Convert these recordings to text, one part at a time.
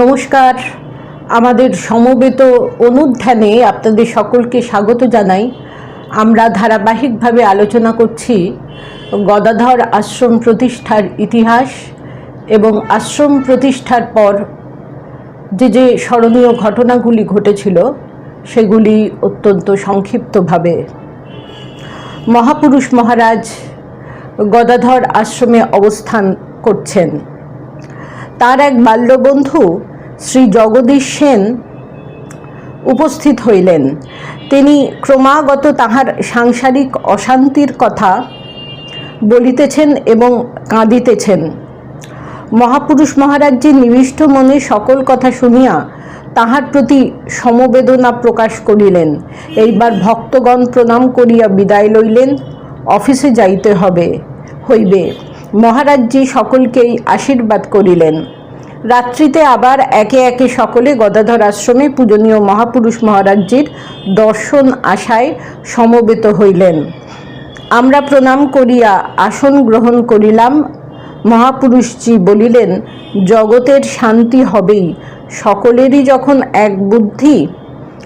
নমস্কার। আমাদের সমবেত অনুধ্যানে আপনাদের সকলকে স্বাগত জানাই। আমরা ধারাবাহিকভাবে আলোচনা করছি গদাধর আশ্রম প্রতিষ্ঠার ইতিহাস এবং আশ্রম প্রতিষ্ঠার পর যে যে স্মরণীয় ঘটনাগুলি ঘটেছিল, সেগুলি অত্যন্ত সংক্ষিপ্তভাবে। মহাপুরুষ মহারাজ গদাধর আশ্রমে অবস্থান করছেন। তার এক বাল্যবন্ধু শ্রী জগদীশ সেন উপস্থিত হইলেন। তিনি ক্রমাগত তাহার সাংসারিক অশান্তির কথা বলিতেছেন এবং কাঁদিতেছেন। মহাপুরুষ মহারাজজি নিবিষ্ট মনে সকল কথা শুনিয়া তাহার প্রতি সমবেদনা প্রকাশ করিলেন। এইবার ভক্তগণ প্রণাম করিয়া বিদায় লইলেন। অফিসে যাইতে হবে, হইবে। মহারাজজি সকলকেই আশীর্বাদ করিলেন। রাত্রিতে আবার একে একে সকলে গদাধর আশ্রমে পূজনীয় মহাপুরুষ মহারাজজির দর্শন আশায় সমবেত হইলেন। আমরা প্রণাম করিয়া আসন গ্রহণ করিলাম। মহাপুরুষজি বলিলেন, জগতের শান্তি হবেই। সকলেরই যখন এক বুদ্ধি,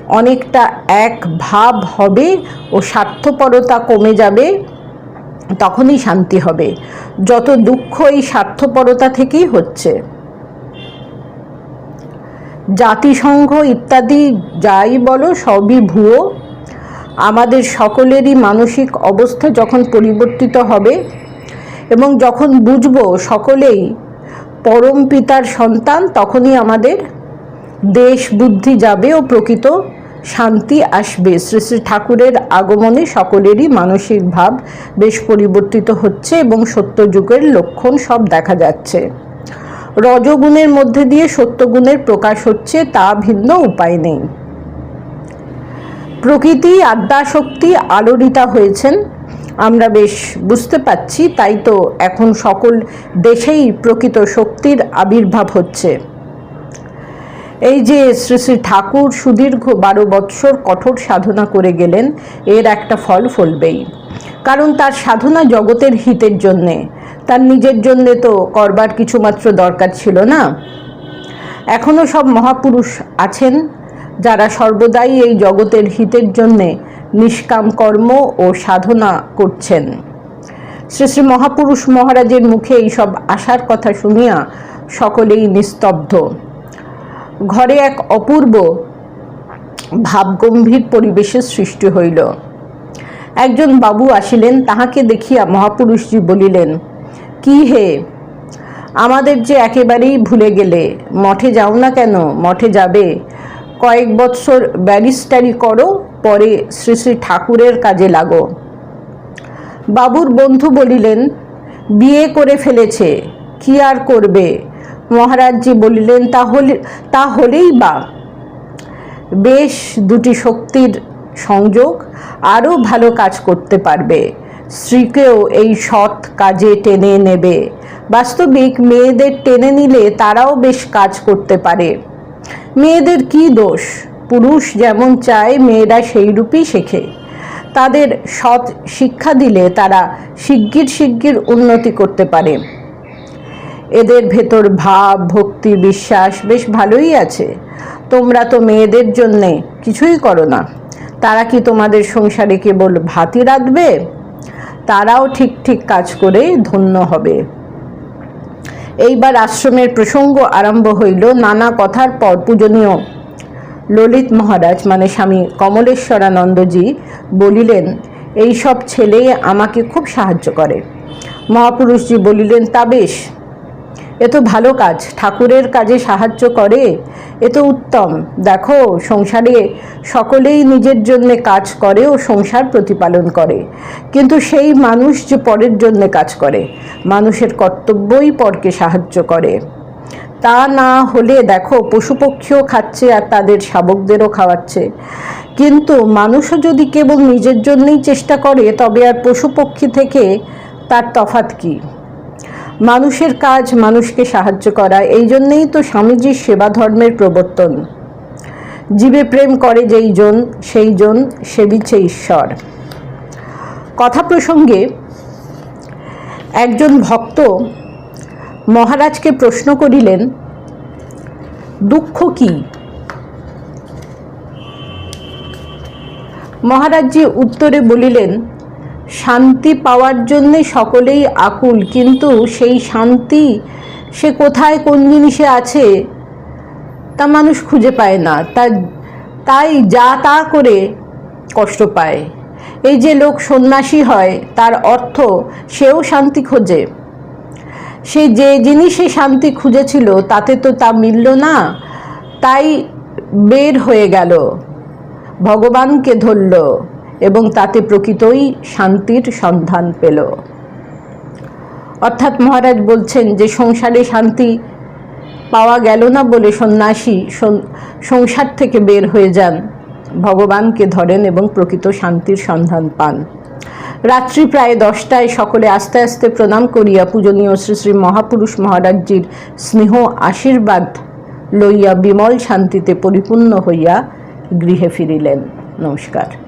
অনেকটা এক ভাব হবে ও স্বার্থপরতা কমে যাবে। তখনই শান্তি হবে। যত দুঃখ এই স্বার্থপরতা থেকেই হচ্ছে। জাতিসংঘ ইত্যাদি যাই বলো, সবই ভুয়ো। আমাদের সকলেরই মানসিক অবস্থা যখন পরিবর্তিত হবে এবং যখন বুঝব সকলেই পরম পিতার সন্তান, তখনই আমাদের দেশ বুদ্ধি যাবে ও প্রকৃত শান্তি আসবে। শ্রী শ্রী ঠাকুরের আগমনে সকলেরই মানসিক ভাব বেশ পরিবর্তিত হচ্ছে এবং সত্যযুগের লক্ষণ সব দেখা যাচ্ছে। রজগুণের মধ্যে দিয়ে সত্যগুণের প্রকাশ হচ্ছে, তা ভিন্ন উপায় নেই। প্রকৃতি আদ্যাশক্তি আলোড়িতা হয়েছেন। আমরা বেশ বুঝতে পাচ্ছি তাই তো এখন সকল দেশেই প্রকৃত শক্তির আবির্ভাব হচ্ছে। এই যে শ্রী শ্রী ঠাকুর সুদীর্ঘ বারো বৎসর কঠোর সাধনা করে গেলেন, এর একটা ফল ফলবেই। কারণ তার সাধনা জগতের হিতের জন্যে। তার নিজের জন্যে তো করবার কিছুমাত্র দরকার ছিল না। এখনও সব মহাপুরুষ আছেন, যারা সর্বদাই এই জগতের হিতের জন্যে নিষ্কাম কর্ম ও সাধনা করছেন। শ্রী শ্রী মহাপুরুষ মহারাজের মুখে এইসব আশার কথা শুনিয়া সকলেই নিস্তব্ধ। ঘরে এক অপূর্ব ভাবগম্ভীর পরিবেশের সৃষ্টি হইল। একজন বাবু আসিলেন, তাহাকে দেখিয়া মহাপুরুষজি বলিলেন, কি হে? আমাদের যে একেবারেই ভুলে গেলে, মঠে যাও না কেন? মঠে যাবে? কয়েক বৎসর ব্যারিস্টারি করো, পরে শ্রী শ্রী ঠাকুরের কাজে লাগো। বাবুর বন্ধু বলিলেন, বিয়ে করে ফেলেছে, কি আর করবে? মহারাজজি বলিলেন, তাহলে তা হলেই বা। বেশ দুটি শক্তির সংযোগ, আরও ভালো কাজ করতে পারবে। স্ত্রীকেও এই সৎ কাজে টেনে নেবে। বাস্তবিক মেয়েদের টেনে নিলে তারাও বেশ কাজ করতে পারে। মেয়েদের কি দোষ? পুরুষ যেমন চায়, মেয়েরা সেই রূপই শেখে। তাদের সৎ শিক্ষা দিলে তারা শিগগির শিগগির উন্নতি করতে পারে। এদের ভেতর ভাব, ভক্তি, বিশ্বাস বেশ ভালোই আছে। তোমরা তো মেয়েদের জন্যে কিছুই করো না। তারা কি তোমাদের সংসারে কেবল ভাতই রাঁধবে? তারাও ঠিক ঠিক কাজ করে ধন্য হবে। এইবার আশ্রমের প্রসঙ্গ আরম্ভ হইল নানা কথার পর পূজনীয়। ললিত মহারাজ মানে স্বামী কমলেশ্বরানন্দজি বলিলেন এই সব ছেলে আমাকে খুব সাহায্য করে। মহাপুরুষজি বলিলেন, তা বেশ এ তো ভালো কাজ, ঠাকুরের কাজে সাহায্য করে, এ তো উত্তম। দেখো, সংসারে সকলেই নিজের জন্য কাজ করে ও সংসার প্রতিপালন করে। কিন্তু সেই মানুষ যে পরের জন্য কাজ করে, মানুষের কর্তব্যই পরকে সাহায্য করে। তা না হলে দেখো, পশুপক্ষীও খাচ্ছে আর তাদের শাবকদেরও খাওয়াচ্ছে। কিন্তু মানুষও যদি কেবল নিজের জন্যই চেষ্টা করে, তবে আর পশুপক্ষী থেকে তার তফাত কী? মানুষের কাজ, মানুষকে সাহায্য করা, এই জন্যেই তো স্বামীজির সেবা ধর্মের প্রবর্তন। জীবে প্রেম করে যেই জন, সেই জন সেবিছে ঈশ্বর। কথা প্রসঙ্গে, একজন ভক্ত মহারাজকে প্রশ্ন করিলেন, দুঃখ কি? মহারাজজি উত্তরে বলিলেন শান্তি পাওয়ার জন্যে সকলেই আকুল, কিন্তু সেই শান্তি সে কোথায়, কোন জিনিসে আছে, তা মানুষ খুঁজে পায় না। তা, তাই যা তা করে কষ্ট পায়। এই যে লোক সন্ন্যাসী হয়, তার অর্থ সেও শান্তি খোঁজে। সে যে জিনিসে শান্তি খুঁজেছিল, তাতে তো তা মিলল না, তাই বের হয়ে গেল, ভগবানকে ধরল। এবং তাতে প্রকৃতই শান্তির সন্ধান পেল। অর্থাৎ মহারাজ বলছেন যে, সংসারে শান্তি পাওয়া গেল না বলে সন্ন্যাসী সংসার থেকে বের হয়ে যান। ভগবানকে ধরেন এবং প্রকৃত শান্তির সন্ধান পান। রাত্রি প্রায় দশটায় সকলে আস্তে আস্তে প্রণাম করিয়া পূজনীয় শ্রী শ্রী মহাপুরুষ মহারাজজির স্নেহ আশীর্বাদ লইয়া বিমল শান্তিতে পরিপূর্ণ হইয়া গৃহে ফিরিলেন। নমস্কার।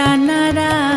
তব না প্রাণারাম প্রাণারাম